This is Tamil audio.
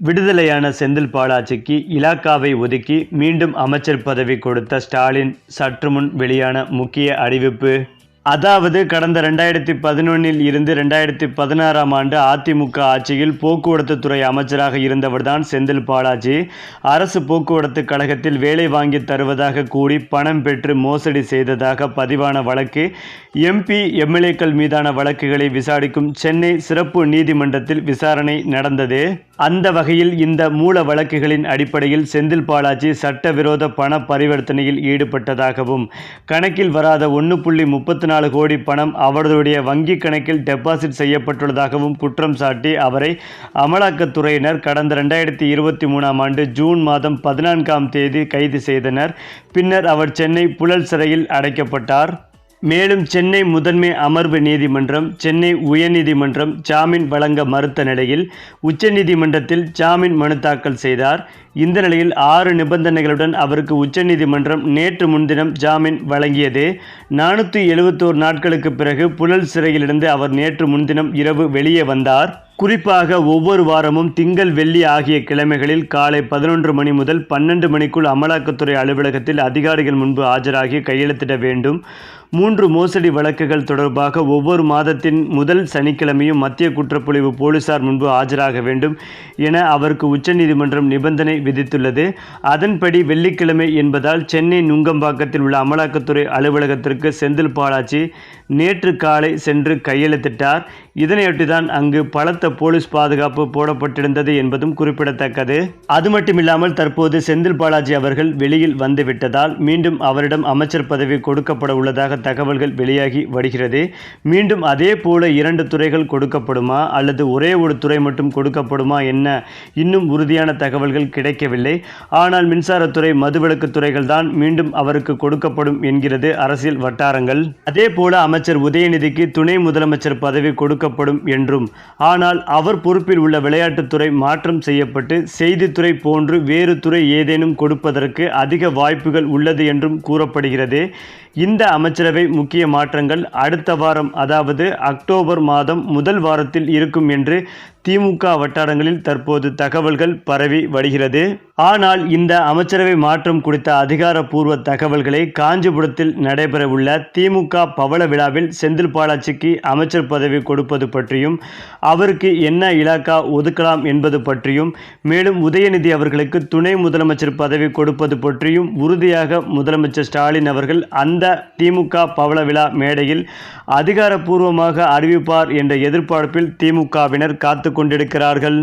விடுதலையான செந்தில் பாலாஜிக்கு இலாக்காவை ஒதுக்கி மீண்டும் அமைச்சர் பதவி கொடுத்த ஸ்டாலின் சற்றுமுன் வெளியான முக்கிய அறிவிப்பு. அதாவது கடந்த ரெண்டாயிரத்தி பதினொன்னில் இருந்து ரெண்டாயிரத்தி பதினாறாம் ஆண்டு அதிமுக ஆட்சியில் போக்குவரத்து துறை அமைச்சராக இருந்தவர்தான் செந்தில் பாலாஜி. அரசு போக்குவரத்து கழகத்தில் வேலை வாங்கி தருவதாக கூறி பணம் பெற்று மோசடி செய்ததாக பதிவான வழக்கு. எம்பி எம்எல்ஏக்கள் மீதான வழக்குகளை விசாரிக்கும் சென்னை சிறப்பு நீதிமன்றத்தில் விசாரணை நடந்தது. அந்த வகையில் இந்த மூல வழக்குகளின் அடிப்படையில் செந்தில் பாலாஜி சட்டவிரோத பண பரிவர்த்தனையில் ஈடுபட்டதாகவும் கணக்கில் வராத ஒன்று புள்ளி முப்பத்தி நாலு கோடி பணம் அவர்களுடைய வங்கி கணக்கில் டெபாசிட் செய்யப்பட்டுள்ளதாகவும் குற்றம் சாட்டி அவரை அமலாக்கத்துறையினர் கடந்த ரெண்டாயிரத்தி இருபத்தி மூணாம் ஆண்டு ஜூன் மாதம் பதினான்காம் தேதி கைது செய்தனர். பின்னர் அவர் சென்னை புழல் சிறையில் அடைக்கப்பட்டார். மேலும் சென்னை முதன்மை அமர்வு நீதிமன்றம் சென்னை உயர்நீதிமன்றம் ஜாமீன் வழங்க மறுத்த நிலையில் உச்சநீதிமன்றத்தில் ஜாமீன் மனு தாக்கல் செய்தார். இந்த நிலையில் ஆறு நிபந்தனைகளுடன் அவருக்கு உச்சநீதிமன்றம் நேற்று முன்தினம் ஜாமீன் வழங்கியது. நானூற்றி எழுபத்தோரு நாட்களுக்கு பிறகு புழல் சிறையிலிருந்து அவர் நேற்று முன்தினம் இரவு வெளியே வந்தார். குறிப்பாக ஒவ்வொரு வாரமும் திங்கள் வெள்ளி ஆகிய கிழமைகளில் காலை பதினொன்று மணி முதல் பன்னெண்டு மணிக்குள் அமலாக்கத்துறை அலுவலகத்தில் அதிகாரிகள் முன்பு ஆஜராகி கையெழுத்திட வேண்டும். மூன்று மோசடி வழக்குகள் தொடர்பாக ஒவ்வொரு மாதத்தின் முதல் சனிக்கிழமையும் மத்திய குற்றப்புலிவு போலீசார் முன்பு ஆஜராக வேண்டும் என அவருக்கு உச்சநீதிமன்றம் நிபந்தனை விதித்துள்ளது. அதன்படி வெள்ளிக்கிழமை என்பதால் சென்னை நுங்கம்பாக்கத்தில் உள்ள அமலாக்கத்துறை அலுவலகத்திற்கு செந்தில் பாலாஜி நேற்று காலை சென்று கையெழுத்திட்டார். இதனையொட்டிதான் அங்கு பலத்த போலீஸ் பாதுகாப்பு போடப்பட்டிருந்தது என்பதும் குறிப்பிடத்தக்கது. அது மட்டுமில்லாமல் தற்போது செந்தில் பாலாஜி அவர்கள் வெளியில் வந்துவிட்டதால் மீண்டும் அவரிடம் அமைச்சர் பதவி கொடுக்கப்பட உள்ளதாக தகவல்கள் வெளியாகி வருகிறது. மீண்டும் அதே போல இரண்டு துறைகள் கொடுக்கப்படுமா அல்லது ஒரே ஒரு துறை மட்டும் கொடுக்கப்படுமா என்ன இன்னும் உறுதியான தகவல்கள் கிடைக்கவில்லை. ஆனால் மின்சாரத்துறை மதுவிலக்கு துறைகள் தான் மீண்டும் அவருக்கு கொடுக்கப்படும் என்கிறது அரசியல் வட்டாரங்கள். அதே போல அமைச்சர் உதயநிதிக்கு துணை முதலமைச்சர் பதவி கொடுக்கப்படும் என்றும். ஆனால் ஆனால் அவர் பொறுப்பில் உள்ள விளையாட்டுத்துறை மாற்றம் செய்யப்பட்டு செய்தித்துறை போன்று வேறு துறை ஏதேனும் கொடுப்பதற்கு அதிக வாய்ப்புகள் உள்ளது என்றும் கூறப்படுகிறது. இந்த அமைச்சரவை முக்கிய மாற்றங்கள் அடுத்த வாரம் அதாவது அக்டோபர் மாதம் முதல் வாரத்தில் இருக்கும் என்று திமுக வட்டாரங்களில் தற்போது தகவல்கள் பரவி வருகிறது. ஆனால் இந்த அமைச்சரவை மாற்றம் குறித்த அதிகாரப்பூர்வ தகவல்களை காஞ்சிபுரத்தில் நடைபெறவுள்ள திமுக பவள விழாவில் செந்தில் பாலாஜிக்கு அமைச்சர் பதவி கொடுப்பது பற்றியும் அவருக்கு என்ன இலாக்கா ஒதுக்கலாம் என்பது பற்றியும் மேலும் உதயநிதி அவர்களுக்கு துணை முதலமைச்சர் பதவி கொடுப்பது பற்றியும் உறுதியாக முதலமைச்சர் ஸ்டாலின் அவர்கள் அந்த திமுக பவள விழா மேடையில் அதிகாரப்பூர்வமாக அறிவிப்பார் என்ற எதிர்பார்ப்பில் திமுகவினர் காத்து கொண்டிருக்கிறார்கள்